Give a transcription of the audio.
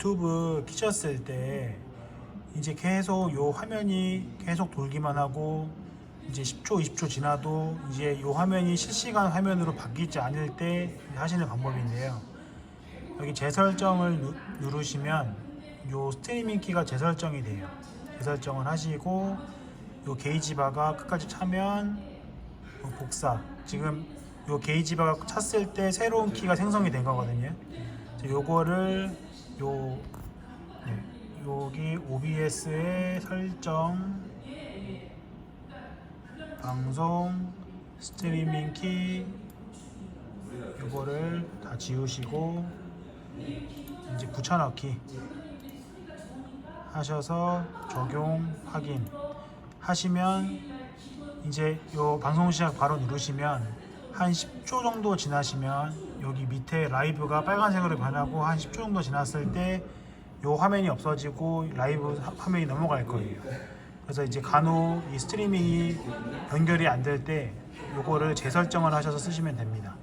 유튜브 키셨을 때 이제 계속 요 화면이 계속 돌기만 하고 이제 10초, 20초 지나도 이제 요 화면이 실시간 화면으로 바뀌지 않을 때 하시는 방법인데요. 여기 재설정을 누, 누르시면 요 스트리밍 키가 재설정이 돼요. 재설정을 하시고 요 게이지 바가 끝까지 차면 요 복사. 지금 요 게이지 바가 찼을 때 새로운 키가 생성이 된 거거든요. 요거를 요 네, 여기 OBS의 설정 방송 스트리밍 키 요거를 다 지우시고 이제 붙여넣기 하셔서 적용 확인 하시면 이제 요 방송 시작 바로 누르시면 한 10초 정도 지나시면 여기 밑에 라이브가 빨간색으로 변하고 한 10초 정도 지났을 때요 화면이 없어지고 라이브 화- 화면이 넘어갈 거예요. 그래서 이제 간혹 이 스트리밍이 연결이 안 될때 요거를 재설정을 하셔서 쓰시면 됩니다.